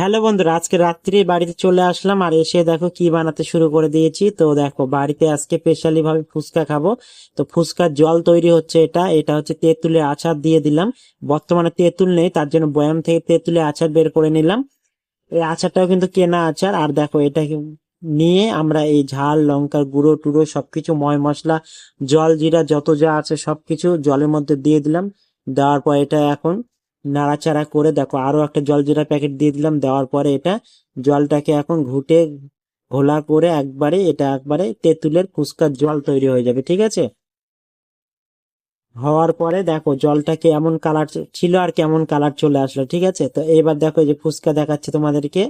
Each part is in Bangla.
হ্যালো বন্ধুরা, আজকে রাত্রি বাড়িতে চলে আসলাম আর এসে দেখো কি বানাতে শুরু করে দিয়েছি। তো দেখো, বাড়িতে আজকে স্পেশালি ভাবে ফুচকা খাব। তো ফুচকার জল তৈরি হচ্ছে এটা এটা হচ্ছে তেঁতুলের আচার দিয়ে দিলাম। বর্তমানে তেঁতুল নেই, তার জন্য বয়াম থেকে তেঁতুলের আচার বের করে নিলাম। এই আচারটাও কিন্তু কেনা আচার। আর দেখো, এটা নিয়ে আমরা এই ঝাল, লঙ্কার গুঁড়ো, টুড়ো সবকিছু, ময় মশলা, জল, জিরা, যত যা আছে সবকিছু জলের মধ্যে দিয়ে দিলাম। দেওয়ার পর এটা এখন নাড়াচাড়া করে দেখো, আরও একটা জল জিরা প্যাকেট দিয়ে দিলাম, দেওয়ার পরে এটা জলটাকে এখন ঘুটে ঘোলা করে একবারে এটা একবারে তেঁতুলের ফুচকার জল তৈরি হয়ে যাবে, ঠিক আছে? হওয়ার পরে দেখো জলটাকে এমন কালার ছিল আর কেমন কালার চলে আসলো, ঠিক আছে? তো এবার দেখো যে ফুচকা দেখাচ্ছে তোমাদেরকে।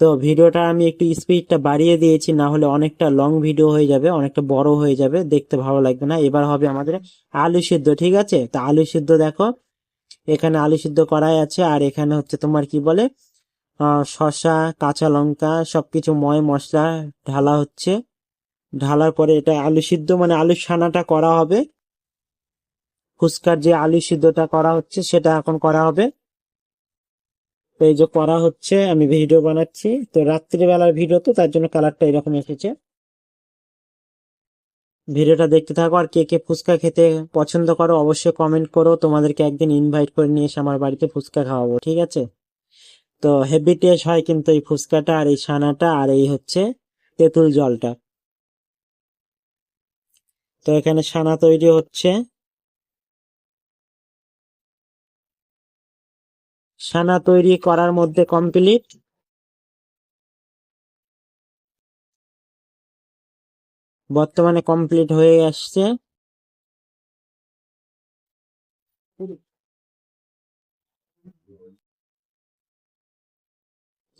তো ভিডিওটা আমি একটু স্পিডটা বাড়িয়ে দিয়েছি, না হলে অনেকটা লং ভিডিও হয়ে যাবে, অনেকটা বড় হয়ে যাবে, দেখতে ভালো লাগবে না। এবার হবে আমাদের আলু সিদ্ধ, ঠিক আছে? তো আলু সিদ্ধ দেখো, এখানে আলু সিদ্ধ করাই আছে, আর এখানে হচ্ছে তোমার কি বলে শসা, কাঁচা লঙ্কা, সবকিছু ময় মশলা ঢালা হচ্ছে। ঢালার পরে এটা আলু সিদ্ধ মানে আলু ছানাটা করা হবে। ফুচকার যে আলু সিদ্ধটা করা হচ্ছে, সেটা এখন করা হবে। তো এই যে করা হচ্ছে, আমি ভিডিও বানাচ্ছি। তো রাত্রিবেলার ভিডিও তো, তার জন্য কালারটা এরকম এসেছে। ভিডিওটা দেখতে থাকো, আর কে কে ফুচকা খেতে পছন্দ করো, অবশ্যই কমেন্ট করো। তোমাদেরকে একদিন ইনভাইট করে নিয়ে এসে আমার বাড়িতে ফুচকা খাওয়াবো, ঠিক আছে? তো হেভি টেস্ট হয় কিন্তু এই ফুচকাটা, আর এই ছানাটা, আর এই হচ্ছে তেঁতুল জলটা। তো এখানে ছানা তৈরি হচ্ছে। ছানা তৈরি করার মধ্যে কমপ্লিট বর্তমানে কমপ্লিট হয়ে আসছে।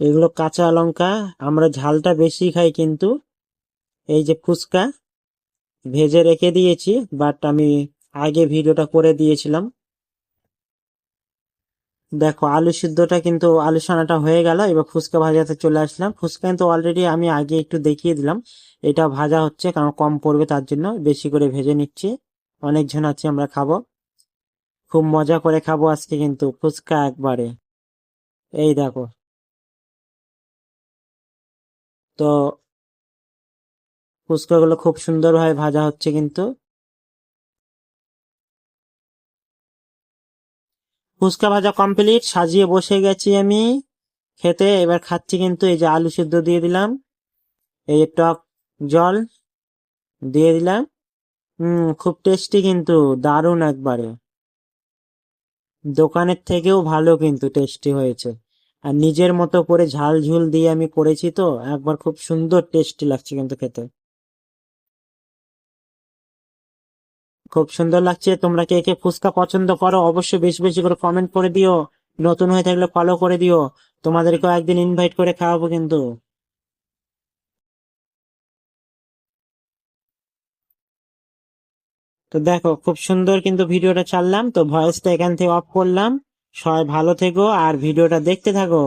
এগুলো কাঁচা লঙ্কা, আমরা ঝালটা বেশি খাই কিন্তু। এই যে ফুচকা, ভেজে রেখে দিয়েছি বাট আমি আগে ভিডিওটা করে দিয়েছিলাম। দেখো, আলু সিদ্ধটা কিন্তু আলু সানাটা হয়ে গেল, এবার ফুচকা ভাজাতে চলে আসলাম। ফুচকা কিন্তু অলরেডি আমি আগে একটু দেখিয়ে দিলাম। এটা ভাজা হচ্ছে, কারণ কম পড়বে তার জন্য। বেশি করে ভেজে নিচ্ছি। অনেকজন আছে, আমরা খাব। খুব মজা করে খাব আজকে কিন্তু ফুচকা একবারে। এই দেখো। তো ফুচকাগুলো খুব সুন্দরভাবে ভাজা হচ্ছে কিন্তু। ফুচকা ভাজা কমপ্লিট সাজিয়ে বসে গেছি আমি। খেতে এবার খাচ্ছি কিন্তু এই যে আলু সিদ্ধ দিয়ে দিলাম। এই টক জল দিয়ে দিলাম। হুম খুব টেস্টি কিন্তু, দারুণ একবারে। দোকানের থেকেও ভালো কিন্তু টেস্টি হয়েছে। আর নিজের মতো করে ঝাল ঝুল দিয়ে আমি করেছি তো, একবার খুব সুন্দর টেস্টি লাগছে কিন্তু খেতে। খুব সুন্দর লাগছে। তোমরা কে কে ফুচকা পছন্দ করো, অবশ্যই বেশি বেশি করে কমেন্ট করে দিও। নতুন হয়ে থাকলে ফলো করে দিও। তোমাদেরকেও একদিন ইনভাইট করে খাওয়াবো কিন্তু। তো দেখো, খুব সুন্দর কিন্তু ভিডিওটা ছাড়লাম। তো ভয়েসটা এখান থেকে অফ করলাম। সবাই ভালো থেকো আর ভিডিওটা দেখতে থাকো।